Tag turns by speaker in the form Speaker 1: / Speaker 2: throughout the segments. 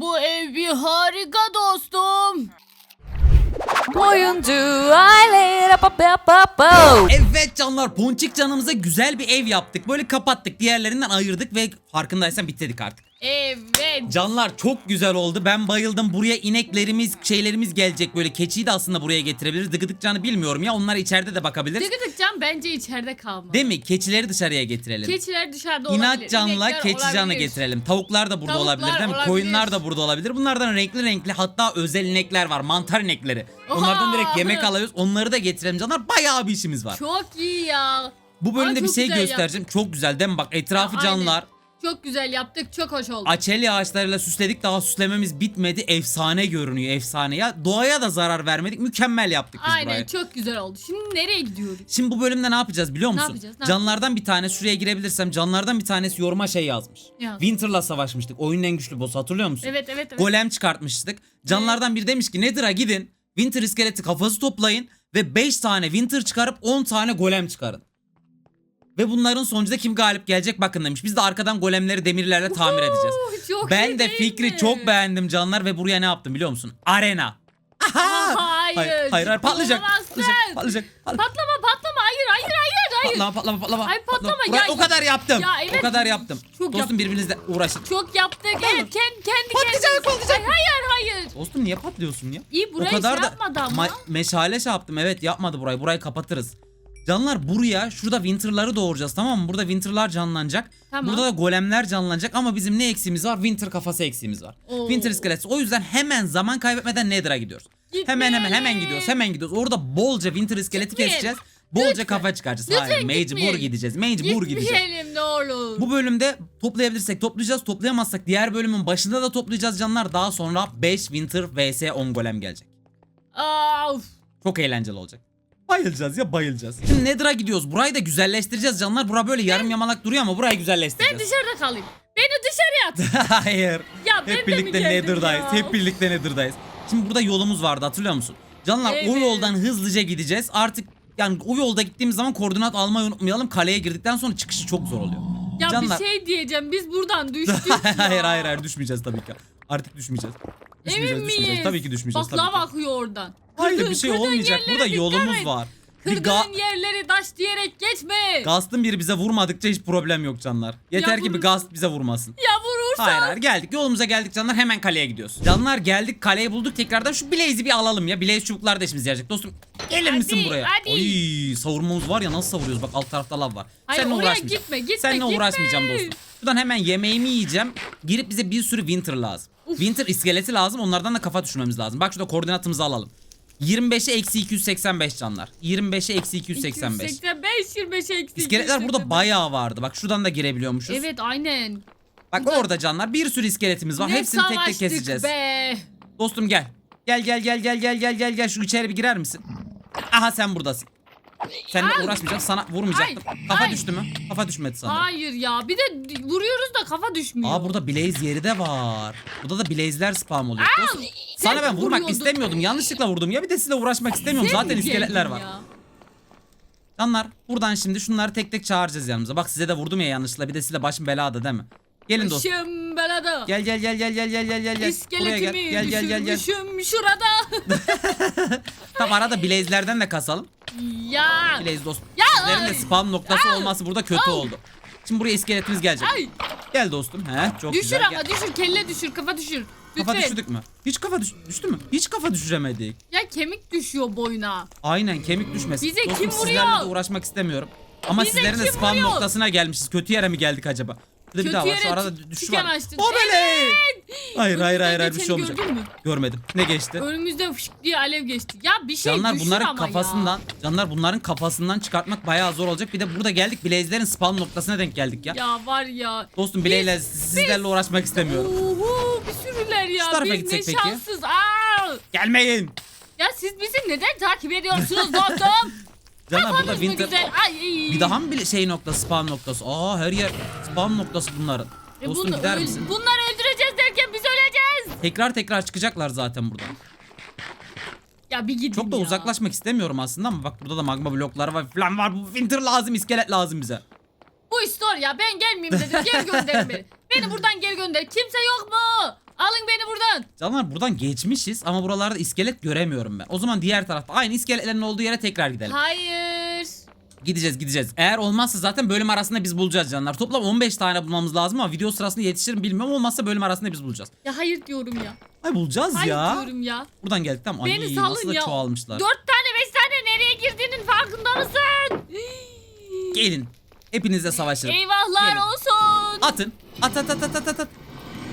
Speaker 1: Bu ev bir harika dostum.
Speaker 2: Oyuncu aile pa pa pa pa.
Speaker 3: Evet canlar Ponçik canımıza güzel bir ev yaptık. Böyle kapattık diğerlerinden ayırdık ve farkındaysan bitirdik artık.
Speaker 1: Evet.
Speaker 3: Canlar çok güzel oldu. Ben bayıldım. Buraya ineklerimiz, şeylerimiz gelecek böyle. Keçiyi de aslında buraya getirebiliriz. Dıgıdık canı bilmiyorum ya. Onlar içeride de bakabiliriz.
Speaker 1: Tıkıtıkcan bence içeride kalmalı.
Speaker 3: Değil mi? Keçileri dışarıya getirelim.
Speaker 1: Keçiler dışarıda olabilir.
Speaker 3: İnat canla
Speaker 1: inekler
Speaker 3: keçi canı
Speaker 1: olabilir.
Speaker 3: getirelim. Tavuklar da burada
Speaker 1: Tavuklar
Speaker 3: olabilir değil mi?
Speaker 1: olabilir.
Speaker 3: Koyunlar da burada olabilir. Bunlardan renkli renkli hatta özel inekler var. Mantar inekleri. Onlardan direkt yemek alıyoruz. Onları da getirelim canlar. Bayağı bir işimiz var.
Speaker 1: Çok iyi ya.
Speaker 3: Bu bölümde
Speaker 1: Aa,
Speaker 3: bir
Speaker 1: çok
Speaker 3: şey
Speaker 1: güzel
Speaker 3: göstereceğim. Çok güzel değil mi? Bak etrafı
Speaker 1: Ya,
Speaker 3: canlar.
Speaker 1: Çok güzel yaptık. Çok hoş oldu.
Speaker 3: Açeli ağaçlarıyla süsledik. Daha süslememiz bitmedi. Efsane görünüyor efsane ya. Doğaya da zarar vermedik. Mükemmel yaptık biz
Speaker 1: Aynen
Speaker 3: burayı.
Speaker 1: çok güzel oldu. Şimdi nereye gidiyoruz?
Speaker 3: Şimdi bu bölümde ne yapacağız biliyor musun?
Speaker 1: yapacağız, ne
Speaker 3: Canlardan bir tane şuraya girebilirsem canlardan bir tanesi yoruma şey yazmış.
Speaker 1: Yaz.
Speaker 3: Winter'la savaşmıştık. Oyunun en güçlü boss hatırlıyor musun?
Speaker 1: Evet evet evet.
Speaker 3: Golem çıkartmıştık. Canlardan biri demiş ki Nether'a gidin. Winter iskeleti kafası toplayın ve 5 tane Winter çıkarıp 10 tane golem çıkarın. Ve bunların sonucunda kim galip gelecek bakın demiş. Biz de arkadan golemleri demirlerle tamir edeceğiz.
Speaker 1: Çok iyi
Speaker 3: Ben de
Speaker 1: değil
Speaker 3: fikri
Speaker 1: mi?
Speaker 3: çok beğendim canlar ve buraya ne yaptım biliyor musun? Arena. Aha!
Speaker 1: Hayır.
Speaker 3: Hayır, hayır, hayır, patlayacak.
Speaker 1: Olamazsın.
Speaker 3: Patlayacak, patlayacak. patlayacak.
Speaker 1: Patlama patlama. Hayır hayır hayır hayır.
Speaker 3: Patlama patlama patlama.
Speaker 1: Ay, patlama,
Speaker 3: Buraya
Speaker 1: ya-
Speaker 3: o kadar yaptım.
Speaker 1: Ya, evet.
Speaker 3: O kadar yaptım.
Speaker 1: Çok
Speaker 3: Dostum
Speaker 1: yaptın.
Speaker 3: birbirinizle uğraşın.
Speaker 1: Çok yaptık. Evet kendi kendi
Speaker 3: Patlayacak, patlayacak.
Speaker 1: Hayır hayır hayır.
Speaker 3: Dostum niye patlıyorsun ya?
Speaker 1: İyi burayı
Speaker 3: o kadar
Speaker 1: şey
Speaker 3: da
Speaker 1: yapmadı ama.
Speaker 3: ma- meşale şey yaptım. Evet yapmadı burayı. Burayı kapatırız. Canlar buraya şurada Winter'ları doğuracağız tamam mı? Burada Winter'lar canlanacak.
Speaker 1: Tamam.
Speaker 3: Burada da golemler canlanacak ama bizim ne eksiğimiz var? Winter kafası eksiğimiz var.
Speaker 1: Oo.
Speaker 3: Winter iskeleti. O yüzden hemen zaman kaybetmeden Nether'a gidiyoruz. Hemen hemen hemen
Speaker 1: Gitmeyelim.
Speaker 3: gidiyoruz. Hemen gidiyoruz. Orada bolca Winter iskeleti
Speaker 1: Gitmeyelim.
Speaker 3: keseceğiz. Bolca
Speaker 1: Lütfen.
Speaker 3: kafa çıkaracağız.
Speaker 1: Lütfen
Speaker 3: Hayır, mecbur
Speaker 1: gitmeyelim.
Speaker 3: gideceğiz. Mecbur gideceğiz.
Speaker 1: Gitmeyelim ne olur.
Speaker 3: Bu bölümde toplayabilirsek toplayacağız. Toplayamazsak diğer bölümün başında da toplayacağız canlar. Daha sonra 5 Winter vs 10 golem gelecek.
Speaker 1: Of.
Speaker 3: Çok eğlenceli olacak. Bayılacağız ya bayılacağız. Şimdi Nether'a gidiyoruz. Burayı da güzelleştireceğiz canlar. Bura böyle yarım yamalak duruyor ama burayı
Speaker 1: Ben
Speaker 3: güzelleştireceğiz.
Speaker 1: dışarıda kalayım. Beni dışarıya at.
Speaker 3: Hayır.
Speaker 1: Ya ben de
Speaker 3: Hep
Speaker 1: mi
Speaker 3: birlikte
Speaker 1: geldim
Speaker 3: Nether'dayız.
Speaker 1: ya?
Speaker 3: Hep birlikte Nether'dayız. Şimdi burada yolumuz vardı hatırlıyor musun? Canlar o
Speaker 1: Evet.
Speaker 3: yoldan hızlıca gideceğiz. Artık yani o yolda gittiğimiz zaman koordinat almayı unutmayalım. Kaleye girdikten sonra çıkışı çok zor oluyor.
Speaker 1: Ya
Speaker 3: Canlar-
Speaker 1: bir şey diyeceğim. Biz buradan düştük ya.
Speaker 3: hayır hayır hayır düşmeyeceğiz tabii ki. Artık düşmeyeceğiz. Düşmeyeceğiz,
Speaker 1: Emin
Speaker 3: düşmeyeceğiz.
Speaker 1: miyiz?
Speaker 3: Tabii ki düşmeyeceğiz.
Speaker 1: Bak
Speaker 3: tabii
Speaker 1: lav
Speaker 3: ki.
Speaker 1: akıyor oradan.
Speaker 3: Hayır bir şey olmayacak.
Speaker 1: yerlere
Speaker 3: Burada
Speaker 1: dikkat
Speaker 3: yolumuz
Speaker 1: et.
Speaker 3: var. Bir
Speaker 1: Kırdığın
Speaker 3: ga-
Speaker 1: yerleri taş diyerek geçme.
Speaker 3: Gast'ın biri bize vurmadıkça hiç problem yok canlar. Yeter ki bir
Speaker 1: vurur-
Speaker 3: Gast bize vurmasın.
Speaker 1: Ya vurursan.
Speaker 3: Hayır hayır geldik yolumuza geldik canlar hemen kaleye gidiyoruz. Canlar geldik kaleyi bulduk tekrardan şu Blaze'i bir alalım ya. Blaze çubuklar da işimize yarayacak. Dostum gelir
Speaker 1: Hadi,
Speaker 3: misin buraya?
Speaker 1: hadi.
Speaker 3: Oy savurmamız var ya nasıl savuruyoruz bak alt tarafta lav var.
Speaker 1: Hayır,
Speaker 3: Seninle
Speaker 1: oraya
Speaker 3: uğraşmayacağım.
Speaker 1: gitme, gitme,
Speaker 3: Seninle
Speaker 1: gitme.
Speaker 3: uğraşmayacağım dostum. Şuradan hemen yemeğimi yiyeceğim. Girip bize bir sürü Winter lazım. Winter iskeleti lazım onlardan da kafa düşürmemiz lazım. Bak şurada koordinatımızı alalım. 25'e eksi 285 canlar. 25'e eksi 285.
Speaker 1: 285 25 eksi.
Speaker 3: İskeletler burada
Speaker 1: 285.
Speaker 3: bayağı vardı. Bak şuradan da girebiliyormuşuz.
Speaker 1: Evet aynen.
Speaker 3: Bak
Speaker 1: burada-
Speaker 3: orada canlar bir sürü iskeletimiz var.
Speaker 1: Ne
Speaker 3: Hepsini tek tek
Speaker 1: savaştık
Speaker 3: keseceğiz.
Speaker 1: be.
Speaker 3: Dostum gel. Gel gel gel gel gel gel gel gel şu içeri bir girer misin? Aha sen buradasın. Seninle
Speaker 1: Ay.
Speaker 3: uğraşmayacağım. Sana vurmayacaktım.
Speaker 1: Ay,
Speaker 3: Kafa
Speaker 1: ay.
Speaker 3: düştü mü? Kafa düşmedi sanırım.
Speaker 1: Hayır ya. Bir de vuruyoruz da kafa düşmüyor.
Speaker 3: Aa burada Blaze yeri de var. Burada da Blaze'ler spam oluyor.
Speaker 1: Sen
Speaker 3: sana ben vurmak
Speaker 1: vuruyordun.
Speaker 3: istemiyordum. Yanlışlıkla vurdum. Ya bir de sizle uğraşmak istemiyorum.
Speaker 1: Sen
Speaker 3: Zaten iskeletler var.
Speaker 1: ya?
Speaker 3: Canlar buradan şimdi şunları tek tek çağıracağız yanımıza. Bak size de vurdum ya yanlışlıkla. Bir de size başım belada değil mi? Gelin dostum.
Speaker 1: Başım belada.
Speaker 3: Gel gel gel gel gel gel gel gel gel. Buraya gel.
Speaker 1: İskeletimi
Speaker 3: Gel gel gel gel.
Speaker 1: düşürmüşüm şurada.
Speaker 3: Tamam arada Blaze'lerden de kasalım.
Speaker 1: ya.
Speaker 3: Blaze dost.
Speaker 1: Ya,
Speaker 3: de
Speaker 1: ay.
Speaker 3: spam noktası
Speaker 1: Au.
Speaker 3: olması burada kötü
Speaker 1: Au.
Speaker 3: oldu. Şimdi buraya iskeletimiz gelecek.
Speaker 1: Ay.
Speaker 3: Gel dostum. He çok
Speaker 1: Düşür
Speaker 3: güzel.
Speaker 1: ama
Speaker 3: Gel.
Speaker 1: düşür. Kelle düşür. Kafa düşür.
Speaker 3: Kafa
Speaker 1: Lütfen.
Speaker 3: düşürdük mü? Hiç kafa düş- düştü mü? Hiç kafa düşüremedik.
Speaker 1: Ya kemik düşüyor boyuna.
Speaker 3: Aynen kemik düşmesin.
Speaker 1: Bize
Speaker 3: Dostum,
Speaker 1: kim vuruyor?
Speaker 3: Sizlerle de uğraşmak istemiyorum. Ama
Speaker 1: Bize
Speaker 3: sizlerin de
Speaker 1: kim
Speaker 3: spam
Speaker 1: vuruyor?
Speaker 3: noktasına gelmişiz. Kötü yere mi geldik acaba? Burada bir
Speaker 1: Kötü
Speaker 3: daha var.
Speaker 1: yere
Speaker 3: Şu arada
Speaker 1: tü-
Speaker 3: düşüş
Speaker 1: tüken
Speaker 3: var.
Speaker 1: açtın.
Speaker 3: O böyle. Hayır hayır hayır, hayır bir şey olmayacak.
Speaker 1: gördün mü?
Speaker 3: Görmedim. Ne geçti?
Speaker 1: Önümüzden fışk diye alev geçti. Ya bir şey
Speaker 3: Canlar
Speaker 1: düşür
Speaker 3: bunların
Speaker 1: ama
Speaker 3: kafasından, canlar bunların kafasından çıkartmak bayağı zor olacak. Bir de burada geldik Blaze'lerin spam noktasına denk geldik ya.
Speaker 1: Ya var ya.
Speaker 3: Dostum bileyle sizlerle uğraşmak istemiyorum.
Speaker 1: Oho bir sürüler ya.
Speaker 3: Şu tarafa
Speaker 1: Biz
Speaker 3: gitsek
Speaker 1: ne
Speaker 3: peki?
Speaker 1: şanssız. Aa!
Speaker 3: Gelmeyin.
Speaker 1: Ya siz bizi neden takip ediyorsunuz dostum?
Speaker 3: Canlar burada
Speaker 1: mı
Speaker 3: winter...
Speaker 1: güzel? Ay.
Speaker 3: Bir daha mı bir şey noktası spam noktası? Aa her yer spam noktası bunların.
Speaker 1: E
Speaker 3: Dostum
Speaker 1: bunu
Speaker 3: gider misin?
Speaker 1: Bunları öldüreceğiz derken biz öleceğiz.
Speaker 3: Tekrar tekrar çıkacaklar zaten buradan.
Speaker 1: Ya bir gidin
Speaker 3: Çok da
Speaker 1: ya.
Speaker 3: uzaklaşmak istemiyorum aslında ama bak burada da magma blokları var falan var. Bu winter lazım, iskelet lazım bize.
Speaker 1: Bu story ya ben gelmeyeyim dedim. Geri gönderin beni. Beni buradan geri gönder. Kimse yok mu? Alın beni buradan.
Speaker 3: Canlar buradan geçmişiz ama buralarda iskelet göremiyorum ben. O zaman diğer tarafta aynı iskeletlerin olduğu yere tekrar gidelim.
Speaker 1: Hayır.
Speaker 3: Gideceğiz gideceğiz. Eğer olmazsa zaten bölüm arasında biz bulacağız canlar. Toplam 15 tane bulmamız lazım ama video sırasında yetişir mi bilmiyorum. Olmazsa bölüm arasında biz bulacağız.
Speaker 1: Ya hayır diyorum ya.
Speaker 3: Ay bulacağız
Speaker 1: Hayır
Speaker 3: ya.
Speaker 1: diyorum ya.
Speaker 3: Buradan geldik tamam. Ay
Speaker 1: Beni salın
Speaker 3: nasıl da
Speaker 1: ya.
Speaker 3: çoğalmışlar.
Speaker 1: Dört tane beş tane nereye girdiğinin farkında mısın?
Speaker 3: Gelin. Hepinizle savaşırım.
Speaker 1: Eyvahlar
Speaker 3: Gelin.
Speaker 1: olsun.
Speaker 3: Atın. At at at at at at, at.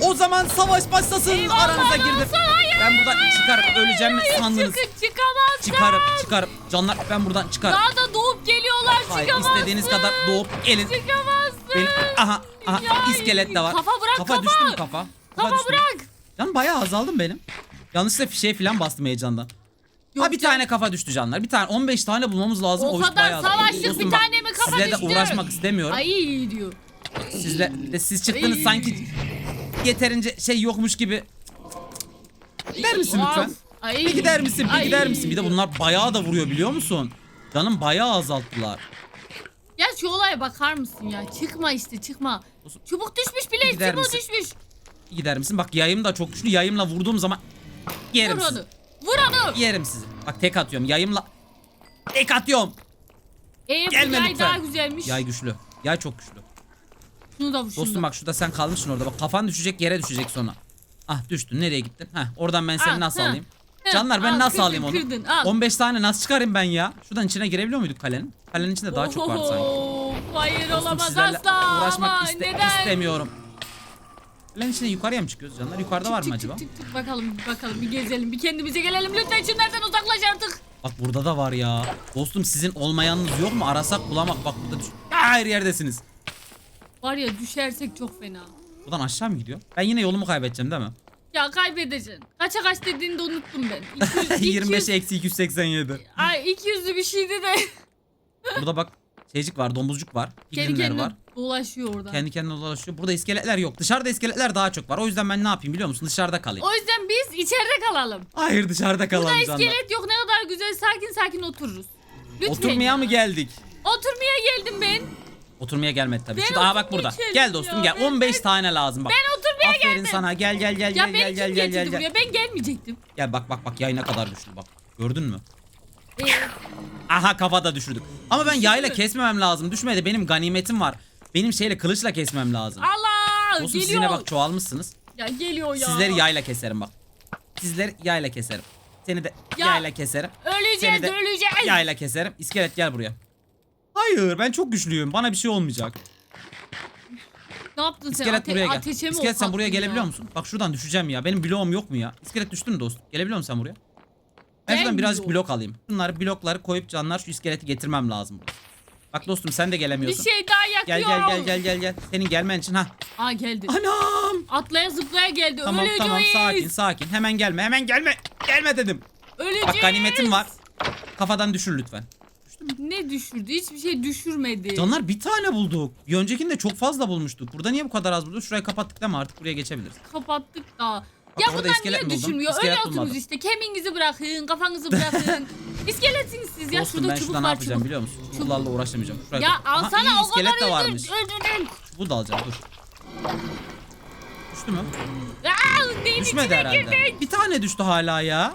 Speaker 3: O zaman savaş başlasın.
Speaker 1: Eyvahlar
Speaker 3: Aranıza girdim.
Speaker 1: olsun. Hayır.
Speaker 3: Ben buradan çıkarıp öleceğim mi
Speaker 1: Hayır,
Speaker 3: sandınız?
Speaker 1: Çıkın çıkamazsın.
Speaker 3: Çıkarıp çıkarıp. Canlar ben buradan çıkarım.
Speaker 1: Daha da doğup geliyorlar
Speaker 3: Hayır
Speaker 1: çıkamazsın.
Speaker 3: istediğiniz kadar doğup gelin.
Speaker 1: Çıkamazsın.
Speaker 3: Benim, aha aha
Speaker 1: Ya,
Speaker 3: iskelet de var.
Speaker 1: kafa bırak,
Speaker 3: kafa.
Speaker 1: kafa.
Speaker 3: düştü mü kafa?
Speaker 1: Kafa
Speaker 3: mü?
Speaker 1: bırak.
Speaker 3: Can bayağı azaldım benim. Yanlışlıkla fişeye falan bastım heyecandan.
Speaker 1: Yok
Speaker 3: ha bir
Speaker 1: canım.
Speaker 3: tane kafa düştü canlar. Bir tane 15 tane bulmamız lazım.
Speaker 1: O
Speaker 3: iş
Speaker 1: kadar savaştık, bir tane mi kafa
Speaker 3: Sizle de
Speaker 1: düştü?
Speaker 3: uğraşmak istemiyorum.
Speaker 1: Ay diyor.
Speaker 3: Sizle de siz çıktınız
Speaker 1: Ay.
Speaker 3: sanki yeterince şey yokmuş gibi. Gider misin lütfen?
Speaker 1: Ay.
Speaker 3: Bir gider misin? Bir
Speaker 1: Ay.
Speaker 3: gider misin? Bir de bunlar bayağı da vuruyor biliyor musun? Canım bayağı azalttılar.
Speaker 1: Ya şu olaya bakar mısın ya? Çıkma işte çıkma. Çubuk düşmüş bile
Speaker 3: Gider
Speaker 1: çubuk
Speaker 3: misin?
Speaker 1: düşmüş.
Speaker 3: Bir gider misin? Bak yayım da çok güçlü. Yayımla vurduğum zaman yerim
Speaker 1: Vur
Speaker 3: sizi.
Speaker 1: onu. Vur onu.
Speaker 3: Yerim sizi. Bak tek atıyorum. Yayımla tek atıyorum.
Speaker 1: Ee, bu
Speaker 3: Gelme
Speaker 1: yay
Speaker 3: lütfen.
Speaker 1: daha güzelmiş.
Speaker 3: Yay güçlü. Yay çok güçlü.
Speaker 1: Şunu da vur
Speaker 3: Dostum bak şurada sen kalmışsın orada. Bak kafan düşecek yere düşecek sonra. Ah düştün. Nereye gittin? Heh oradan ben seni
Speaker 1: Ah,
Speaker 3: nasıl
Speaker 1: hı.
Speaker 3: alayım?
Speaker 1: Hı,
Speaker 3: Canlar ben
Speaker 1: al,
Speaker 3: nasıl
Speaker 1: kırdın,
Speaker 3: alayım onu?
Speaker 1: kırdın, al.
Speaker 3: 15 tane nasıl çıkarayım ben ya? Şuradan içine girebiliyor muyduk kalenin? Kalenin içinde daha çok vardı sanki.
Speaker 1: Hayır
Speaker 3: Dostum
Speaker 1: olamaz
Speaker 3: sizlerle
Speaker 1: asla.
Speaker 3: uğraşmak
Speaker 1: Ama
Speaker 3: iste-
Speaker 1: neden?
Speaker 3: istemiyorum. Kalenin içine yukarıya mı çıkıyoruz canlar? Yukarıda var mı
Speaker 1: Çık,
Speaker 3: acaba?
Speaker 1: Çık, çık, çık. Bakalım bir bakalım bir gezelim bir kendimize gelelim lütfen şunlardan uzaklaş artık.
Speaker 3: Bak burada da var ya. Dostum sizin olmayanınız yok mu? Arasak bulamak. Bak burada düş. Aa, Her yerdesiniz.
Speaker 1: Var ya düşersek çok fena.
Speaker 3: Buradan aşağı mı gidiyor? Ben yine yolumu kaybedeceğim değil mi?
Speaker 1: Ya kaybedeceksin. Kaça kaç dediğini de unuttum ben. 200,
Speaker 3: 25
Speaker 1: 200,
Speaker 3: eksi 287.
Speaker 1: Ay 200'lü bir şeydi de.
Speaker 3: Burada bak şeycik var, domuzcuk var,
Speaker 1: Kendi kendine
Speaker 3: var.
Speaker 1: dolaşıyor orada.
Speaker 3: Kendi kendine dolaşıyor. Burada iskeletler yok. Dışarıda iskeletler daha çok var. O yüzden ben ne yapayım biliyor musun? Dışarıda kalayım.
Speaker 1: O yüzden biz içeride kalalım.
Speaker 3: Hayır dışarıda
Speaker 1: Burada
Speaker 3: kalalım canlar.
Speaker 1: iskelet yok ne kadar güzel sakin sakin otururuz. Lütfen.
Speaker 3: Oturmaya
Speaker 1: ya.
Speaker 3: mı geldik?
Speaker 1: Oturmaya geldim ben.
Speaker 3: Oturmaya gelmedi tabii.
Speaker 1: Ben
Speaker 3: Şu daha bak burada. Gel dostum gel. 15 tane lazım bak.
Speaker 1: Ben oturmaya
Speaker 3: Aferin
Speaker 1: geldim.
Speaker 3: sana. Gel gel gel
Speaker 1: Ya
Speaker 3: gel
Speaker 1: beni
Speaker 3: gel
Speaker 1: kim
Speaker 3: gel gel
Speaker 1: getirdi
Speaker 3: gel.
Speaker 1: buraya? Ben gelmeyecektim.
Speaker 3: Gel bak bak bak yay ne kadar güçlü bak. Gördün mü?
Speaker 1: Ee,
Speaker 3: Aha kafada düşürdük. Ama ben yayla kesmemem lazım. Düşmedi. Benim ganimetim var. Benim şeyle kılıçla kesmem lazım.
Speaker 1: Allah
Speaker 3: Dostum siz
Speaker 1: geliyor.
Speaker 3: yine bak çoğalmışsınız.
Speaker 1: Ya geliyor ya.
Speaker 3: Sizleri yayla keserim bak. Sizleri yayla keserim. Seni de
Speaker 1: Ya.
Speaker 3: yayla keserim.
Speaker 1: Öleceğiz
Speaker 3: Seni de
Speaker 1: öleceğiz.
Speaker 3: Yayla keserim. İskelet gel buraya. Hayır ben çok güçlüyüm. Bana bir şey olmayacak.
Speaker 1: Ne yaptın sen?
Speaker 3: İskelet
Speaker 1: Ate-
Speaker 3: buraya gel.
Speaker 1: ateşe mi
Speaker 3: İskelet sen buraya
Speaker 1: attın
Speaker 3: gelebiliyor
Speaker 1: ya?
Speaker 3: musun? Bak şuradan düşeceğim ya. Benim bloğum yok mu ya? İskelet düştün mü dostum? Gelebiliyor musun sen buraya? Ben şuradan birazcık blok alayım. Bunları blokları koyup canlar şu iskeleti getirmem lazım. Bak dostum sen de
Speaker 1: Bir
Speaker 3: gelemiyorsun.
Speaker 1: şey daha
Speaker 3: Gel
Speaker 1: yakıyor.
Speaker 3: gel gel gel gel gel. Senin gelmen için ha.
Speaker 1: Aa geldi.
Speaker 3: Anam.
Speaker 1: Atlaya zıplaya geldi.
Speaker 3: Tamam
Speaker 1: Öleceğiz.
Speaker 3: tamam sakin sakin. Hemen gelme hemen gelme. Gelme dedim.
Speaker 1: Öleceğiz.
Speaker 3: Bak ganimetim var. Kafadan düşür lütfen.
Speaker 1: Ne düşürdü? Hiçbir şey düşürmedi.
Speaker 3: Canlar bir tane bulduk. Bir öncekinde çok fazla bulmuştuk. Burada niye bu kadar az bulduk? Şurayı kapattık değil mi? Artık buraya geçebiliriz.
Speaker 1: Kapattık da. Ya
Speaker 3: orada
Speaker 1: bunlar
Speaker 3: iskelet
Speaker 1: niye
Speaker 3: buldum.
Speaker 1: düşürmüyor?
Speaker 3: İskelet
Speaker 1: Öyle oturunuz
Speaker 3: bulmadım.
Speaker 1: işte. Kemiğinizi bırakın, kafanızı bırakın. İskeletsiniz siz ya.
Speaker 3: Dostum
Speaker 1: Şurada çubuk
Speaker 3: şurada ne
Speaker 1: var
Speaker 3: yapacağım
Speaker 1: çubuk.
Speaker 3: biliyor musun? Çubuklarla uğraşamayacağım. Şuraya
Speaker 1: Ya.
Speaker 3: Aha,
Speaker 1: alsana
Speaker 3: iyi,
Speaker 1: o
Speaker 3: iskelet de
Speaker 1: kadar
Speaker 3: varmış.
Speaker 1: öldür, öldürdün.
Speaker 3: Bu da alacağım dur. Düştü mü?
Speaker 1: Aa, neyin
Speaker 3: Düşmedi
Speaker 1: içine
Speaker 3: herhalde.
Speaker 1: girdin?
Speaker 3: Bir tane düştü hala ya.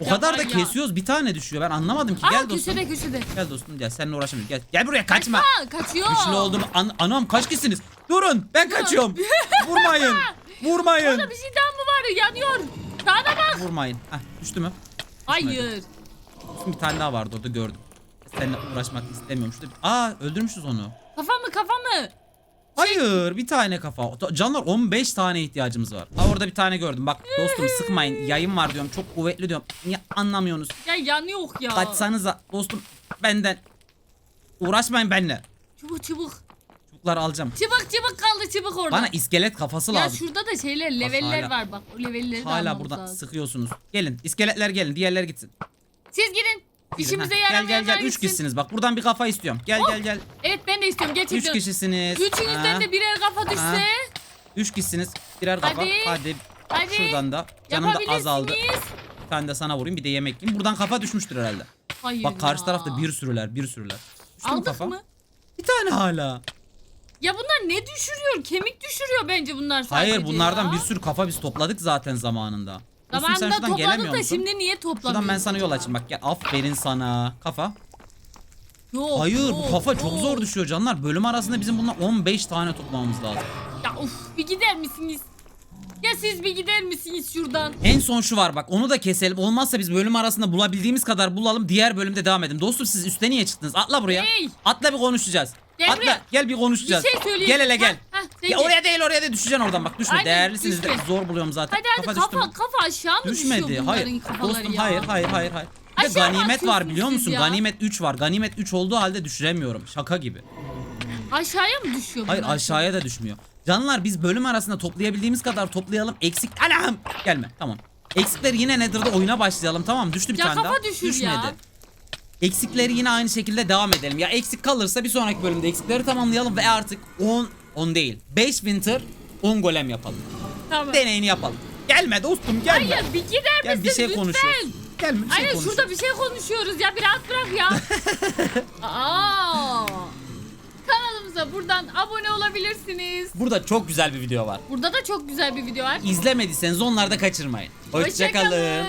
Speaker 3: O kadar da kesiyoruz bir tane düşüyor. Ben anlamadım ki.
Speaker 1: Aa,
Speaker 3: Gel dostum.
Speaker 1: köşede köşede.
Speaker 3: Gel dostum gel. Seninle uğraşamayacağım. Gel. Gel buraya kaçma.
Speaker 1: Aa, kaçıyor.
Speaker 3: Güçlü olduğumu an anam kaç kişisiniz? Durun ben kaçıyorum. Vurmayın. Vurmayın.
Speaker 1: Orada bir şey daha mı var? Yanıyor. Sağda bak.
Speaker 3: Vurmayın. Heh, düştü mü?
Speaker 1: Hayır.
Speaker 3: Bir tane daha vardı orada gördüm. Seninle uğraşmak istemiyorum. Şurada bir... Aa öldürmüşüz onu.
Speaker 1: Kafa mı kafa mı?
Speaker 3: Hayır bir tane kafa. Canlar 15 tane ihtiyacımız var. Aa orada bir tane gördüm. Bak dostum sıkmayın. Yayın var diyorum. Çok kuvvetli diyorum. Niye anlamıyorsunuz?
Speaker 1: Ya yanıyor ya.
Speaker 3: Kaçsanıza dostum benden. Uğraşmayın benimle.
Speaker 1: Çubuk çubuk.
Speaker 3: Çubukları alacağım.
Speaker 1: Çıbık çıbık kaldı çıbık orada.
Speaker 3: Bana iskelet kafası
Speaker 1: ya
Speaker 3: lazım.
Speaker 1: şurada da şeyler leveller
Speaker 3: hala-
Speaker 1: var bak. O levelleri
Speaker 3: Hala buradan
Speaker 1: lazım.
Speaker 3: sıkıyorsunuz. Gelin iskeletler gelin. Diğerler gitsin.
Speaker 1: Siz gidin. İşimize
Speaker 3: ha. Gel gel gel. Üç
Speaker 1: gitsin.
Speaker 3: kişisiniz. Bak buradan bir kafa istiyorum. Gel
Speaker 1: Oh.
Speaker 3: gel gel.
Speaker 1: Evet ben de istiyorum
Speaker 3: Üç
Speaker 1: gerçekten.
Speaker 3: kişisiniz.
Speaker 1: Üçünüzden
Speaker 3: Ha.
Speaker 1: de birer kafa düşse.
Speaker 3: Ha. Üç kişisiniz. Birer kafa.
Speaker 1: Hadi.
Speaker 3: Hadi.
Speaker 1: Hadi.
Speaker 3: Şuradan da. Canım da
Speaker 1: Yapabilirsiniz.
Speaker 3: azaldı. Bir tane de sana vurayım. Bir de yemek yiyeyim. Buradan kafa düşmüştür herhalde.
Speaker 1: Hayır
Speaker 3: Bak karşı
Speaker 1: ya.
Speaker 3: tarafta bir sürüler. Bir sürüler. Düştü mü
Speaker 1: Aldık
Speaker 3: kafa?
Speaker 1: mı?
Speaker 3: Bir tane hala.
Speaker 1: Ya bunlar ne düşürüyor? Kemik düşürüyor bence bunlar sadece
Speaker 3: Hayır bunlardan
Speaker 1: ya.
Speaker 3: bir sürü kafa biz topladık zaten zamanında. Sen
Speaker 1: Zamanında
Speaker 3: şuradan gelemiyor
Speaker 1: da
Speaker 3: musun?
Speaker 1: şimdi niye toplamıyorsun?
Speaker 3: Şuradan ben sana yol açayım bak gel aferin sana. Kafa.
Speaker 1: Yok,
Speaker 3: Hayır bu kafa çok
Speaker 1: yok.
Speaker 3: zor düşüyor canlar. Bölüm arasında bizim bundan 15 tane toplamamız lazım.
Speaker 1: Ya uf bir gider misiniz? Ya siz bir gider misiniz şuradan?
Speaker 3: En son şu var bak onu da keselim. Olmazsa biz bölüm arasında bulabildiğimiz kadar bulalım. Diğer bölümde devam edelim. Dostum siz üste niye çıktınız? Atla buraya.
Speaker 1: Hey!
Speaker 3: Atla bir konuşacağız.
Speaker 1: Gel
Speaker 3: Atla gel bir konuşacağız.
Speaker 1: Bir şey söyleyeyim.
Speaker 3: Gel hele gel. Ya oraya değil oraya değil düşeceksin oradan bak düşme.
Speaker 1: Aynen,
Speaker 3: Değerlisiniz de
Speaker 1: düşme.
Speaker 3: zor buluyorum zaten.
Speaker 1: Hadi hadi
Speaker 3: Kafa
Speaker 1: kafa
Speaker 3: mü?
Speaker 1: kafa, aşağı mı
Speaker 3: Düşmedi.
Speaker 1: düşüyor bunların
Speaker 3: Hayır.
Speaker 1: kafaları
Speaker 3: Dostum
Speaker 1: ya?
Speaker 3: hayır hayır hayır hayır. Bir de
Speaker 1: Aşağı mı
Speaker 3: ganimet var
Speaker 1: atıyorsunuz
Speaker 3: biliyor
Speaker 1: siz
Speaker 3: musun?
Speaker 1: ya?
Speaker 3: Ganimet 3 var. Ganimet 3 olduğu halde düşüremiyorum. Şaka gibi.
Speaker 1: Aşağıya mı düşüyor
Speaker 3: Hayır
Speaker 1: bunlar?
Speaker 3: aşağıya da düşmüyor. Canlar biz bölüm arasında toplayabildiğimiz kadar toplayalım. Eksik... Anam! Gelme tamam. Eksikleri yine Nether'da oyuna başlayalım tamam? Düştü bir
Speaker 1: Ya
Speaker 3: tane daha.
Speaker 1: kafa düşür
Speaker 3: Düşmedi.
Speaker 1: ya.
Speaker 3: Eksikleri yine aynı şekilde devam edelim. Ya eksik kalırsa bir sonraki bölümde eksikleri tamamlayalım ve artık 10 10 değil. 5 winter 10 golem yapalım.
Speaker 1: Tamam.
Speaker 3: Deneyini yapalım. Gelme dostum gelme.
Speaker 1: Hayır bir gider
Speaker 3: Gel
Speaker 1: misin
Speaker 3: bir şey
Speaker 1: lütfen?
Speaker 3: konuşuyoruz. Gelme bir şey
Speaker 1: Hayır
Speaker 3: konuşuyoruz.
Speaker 1: şurada bir şey konuşuyoruz ya bir rahat bırak ya. Aa. Kanalımıza buradan abone olabilirsiniz.
Speaker 3: Burada çok güzel bir video var.
Speaker 1: Burada da çok güzel bir video var.
Speaker 3: İzlemediyseniz onları da kaçırmayın. Hoşçakalın.
Speaker 1: Hoşçakalın.